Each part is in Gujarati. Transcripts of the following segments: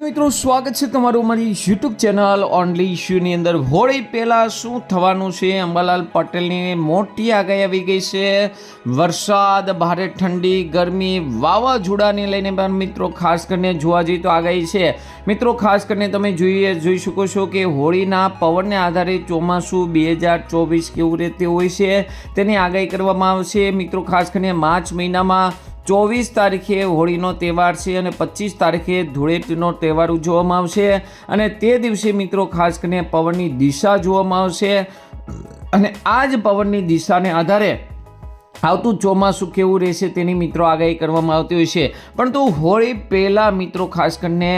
મિત્રો, સ્વાગત છે તમારું મારી યુટ્યુબ ચેનલ ઓનલી ઇશ્યુની અંદર. હોળી પહેલાં શું થવાનું છે? અંબાલાલ પટેલની મોટી આગાહી આવી ગઈ છે. વરસાદ, ભારે ઠંડી, ગરમી વાવાઝોડાને લઈને પણ મિત્રો, ખાસ કરીને જોવા જઈએ તો આગાહી છે. મિત્રો, ખાસ કરીને તમે જોઈએ, જોઈ શકો છો કે હોળીના પવનને આધારે ચોમાસું બે હજાર ચોવીસ કેવું રીતે હોય છે, તેની આગાહી કરવામાં આવશે. મિત્રો, ખાસ કરીને માર્ચ મહિનામાં ચોવીસ તારીખે હોળીનો તહેવાર છે અને પચીસ તારીખે ધૂળેટીનો તહેવાર ઉજવવામાં આવશે. અને તે દિવસે મિત્રો ખાસ કરીને પવનની દિશા જોવામાં આવશે. અને આ જ પવનની દિશાને આધારે આવતું ચોમાસું કેવું રહેશે તેની મિત્રો આગાહી કરવામાં આવતી હોય છે. પરંતુ હોળી પહેલાં મિત્રો ખાસ કરીને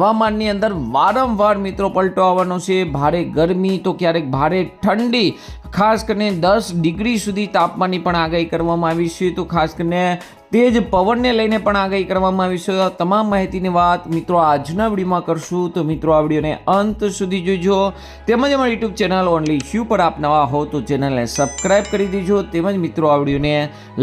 હવામાનની અંદર વારંવાર મિત્રો પલટો આવવાનો છે. ભારે ગરમી તો ક્યારેક ભારે ઠંડી, ખાસ કરીને દસ ડિગ્રી સુધી તાપમાનની પણ આગાહી કરવામાં આવી છે. તો ખાસ કરીને તેજ પવનને લઈને પણ આગાહી કરવામાં આવી છે. તમામ માહિતીની વાત મિત્રો આજના વિડીયોમાં કરશું. તો મિત્રો, આ વિડીયોને અંત સુધી જોજો. તેમજ અમારી યુટ્યુબ ચેનલ ઓનલી શ્યુ પર આપ નવા હો તો ચેનલને સબસ્ક્રાઈબ કરી દેજો. તેમજ મિત્રો, આ વિડીયોને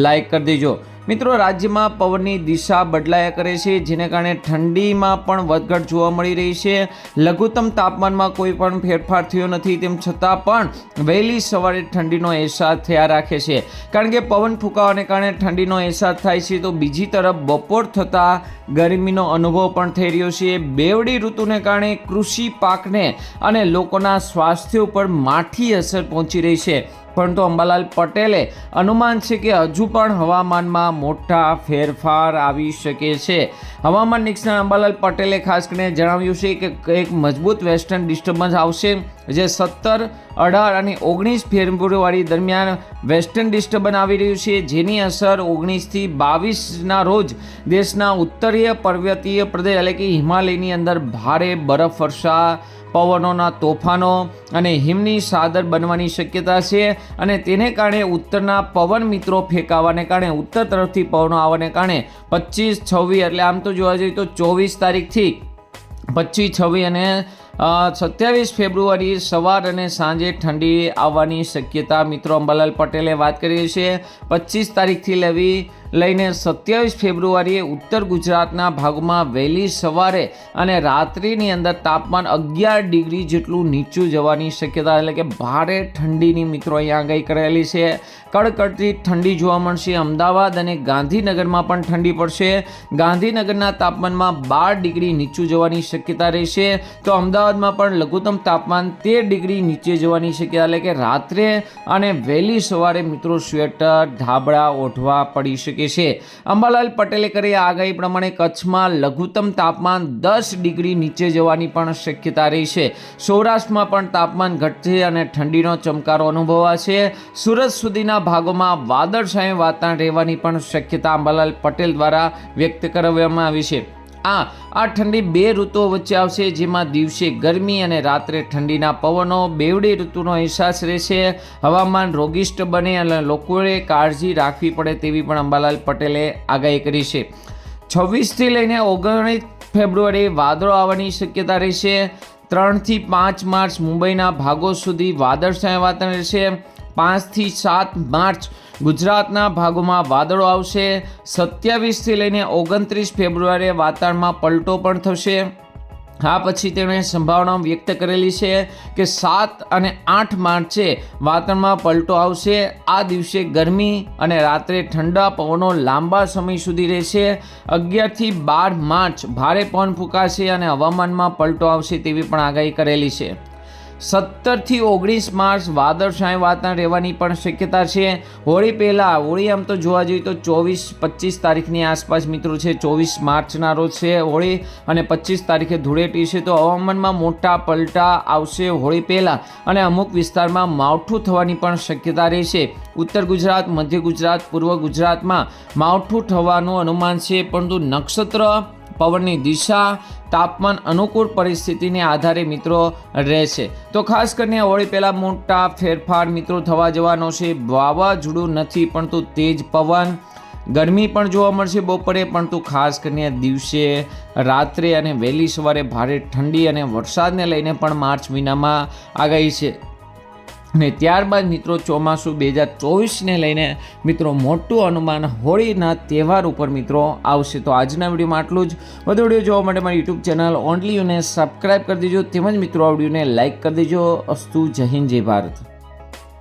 લાઇક કરી દેજો. મિત્રો, રાજ્યમાં પવનની દિશા બદલાયા કરે છે, જેને કારણે ઠંડીમાં પણ વધઘટ જોવા મળી રહી છે. લઘુત્તમ તાપમાનમાં કોઈ પણ ફેરફાર થયો નથી, તેમ છતાં પણ વહેલી સવારે ઠંડીનો અહેસાસ થયા રાખે છે. કારણ કે પવન ફૂંકાવાને કારણે ઠંડીનો અહેસાસ થાય છે, તો બીજી તરફ બપોર થતાં ગરમીનો અનુભવ પણ થઈ રહ્યો છે. બેવડી ઋતુને કારણે કૃષિ પાકને અને લોકોના સ્વાસ્થ્ય ઉપર માઠી અસર પહોંચી રહી છે. પરંતુ અંબાલાલ પટેલે અનુમાન છે કે હજુ પણ હવામાનમાં મોટા ફેરફાર આવી શકે છે. હવામાન નિષ્ણાત અંબાલાલ પટેલે ખાસ કરીને જણાવ્યું છે કે એક મજબૂત વેસ્ટર્ન ડિસ્ટર્બન્સ આવશે જે સત્તર, અઢાર અને ઓગણીસ ફેબ્રુઆરી દરમિયાન વેસ્ટર્ન ડિસ્ટર્બન્સ આવી રહ્યું છે. જેની અસર ઓગણીસથી બાવીસના રોજ દેશના ઉત્તરીય પર્વતીય પ્રદેશ એટલે કે હિમાલયની અંદર ભારે બરફ વર્ષા પવનોના તોફાનો અને હિમની સાદર બનવાની શક્યતા છે અને તેને કારણે ઉત્તરના પવન મિત્રો ફેંકાવાને કારણે ઉત્તર તરફથી પવનો આવવાને કારણે પચીસ, છવ્વીસ એટલે આમ તો જોવા જઈએ તો ચોવીસ તારીખથી પચીસ, છવ્વીસ અને સત્યાવીસ ફેબ્રુઆરી સવાર અને સાંજે ઠંડી આવવાની શક્યતા મિત્રો અંબાલાલ પટેલે વાત કરી છે. પચીસ તારીખથી લેવી લઈને સત્યાવીસ ફેબ્રુઆરીએ ઉત્તર ગુજરાતના ભાગમાં વહેલી સવારે અને રાત્રિની અંદર તાપમાન અગિયાર ડિગ્રી જેટલું નીચું જવાની શક્યતા, એટલે કે ભારે ઠંડીની મિત્રો અહીંયા આગાહી કરેલી છે. કડકડતી ઠંડી જોવા મળશે. અમદાવાદ અને ગાંધીનગરમાં પણ ઠંડી પડશે. ગાંધીનગરના તાપમાનમાં બાર ડિગ્રી નીચું જવાની શક્યતા રહેશે. તો અમદાવાદમાં પણ લઘુત્તમ તાપમાન તેર ડિગ્રી નીચે જવાની શક્યતા, એટલે કે રાત્રે અને વહેલી સવારે મિત્રો સ્વેટર, ધાબળા ઓઢવા પડી શકે છે. અંબાલાલ પટેલે કરી આગાહી પ્રમાણે કચ્છમાં લઘુત્તમ તાપમાન દસ ડિગ્રી નીચે જવાની પણ શક્યતા રહી છે. સૌરાષ્ટ્રમાં પણ તાપમાન ઘટશે અને ઠંડીનો ચમકારો અનુભવાશે. સુરત સુધીના ભાગોમાં વાદળછાયું વાતાવરણ રહેવાની પણ શક્યતા અંબાલાલ પટેલ દ્વારા વ્યક્ત કરવામાં આવી છે. આ આ ઠંડી બે ઋતુઓ વચ્ચે આવશે, જેમાં દિવસે ગરમી અને રાત્રે ઠંડીના પવનો, બેવડી ઋતુનો અહેસાસ રહેશે. હવામાન રોગિષ્ટ બને અને લોકોએ કાળજી રાખવી પડે તેવી પણ અંબાલાલ પટેલે આગાહી કરી છે. છવ્વીસથી લઈને ઓગણીસ ફેબ્રુઆરી વાદળો આવવાની શક્યતા રહેશે. ત્રણથી પાંચ માર્ચ મુંબઈના ભાગો સુધી વાદળછાયા વાતાવરણ રહેશે. પાંચથી સાત માર્ચ ગુજરાતના ભાગોમાં વાદળો આવશે. સત્યાવીસથી લઈને ઓગણત્રીસ ફેબ્રુઆરીએ વાતાવરણમાં પલટો પણ થશે. આ પછી તેણે સંભાવના વ્યક્ત કરેલી છે કે સાત અને આઠ માર્ચે વાતાવરણમાં પલટો આવશે. આ દિવસે ગરમી અને રાત્રે ઠંડા પવનો લાંબા સમય સુધી રહેશે. અગિયારથી બાર માર્ચ ભારે પવન ફૂંકાશે અને હવામાનમાં પલટો આવશે તેવી પણ આગાહી કરેલી છે. સત્તરથી ઓગણીસ માર્ચ વાદળછાયું વાતાવરણ રહેવાની પણ શક્યતા છે. હોળી પહેલાં, હોળી આમ તો જોવા જઈએ તો ચોવીસ, પચીસ તારીખની આસપાસ મિત્રો છે, ચોવીસ માર્ચના રોજ છે હોળી અને પચીસ તારીખે ધૂળેટી છે. તો હવામાનમાં મોટા પલટા આવશે હોળી પહેલાં અને અમુક વિસ્તારમાં માવઠું થવાની પણ શક્યતા રહેશે. ઉત્તર ગુજરાત, મધ્ય ગુજરાત, પૂર્વ ગુજરાતમાં માવઠું થવાનું અનુમાન છે, પરંતુ નક્ષત્ર પવનની દિશા તાપમાન અનુકૂળ પરિસ્થિતિને આધારે મિત્રો રહેશે. તો ખાસ કરીને હોળી પહેલાં મોટા ફેરફાર મિત્રો થવા જવાનો છે. વાવાઝોડું નથી, પરંતુ તેજ પવન. ગરમી પણ જોવા મળશે બપોરે, પરંતુ ખાસ કરીને દિવસે રાત્રે અને વહેલી સવારે ભારે ઠંડી અને વરસાદને લઈને પણ માર્ચ મહિનામાં આગાહી છે. અને ત્યારબાદ મિત્રો ચોમાસું બે હજાર ચોવીસને લઈને મિત્રો મોટું અનુમાન હોળીના તહેવાર ઉપર મિત્રો આવશે. તો આજના વિડીયોમાં આટલું જ. વધુ વીડિયો જોવા માટે મારી યુટ્યુબ ચેનલ ઓનલી યુને સબસ્ક્રાઈબ કરી દેજો. તેમજ મિત્રો આ વિડીયોને લાઇક કરી દેજો. અસ્તુ જય હિન્દ, જય ભારત.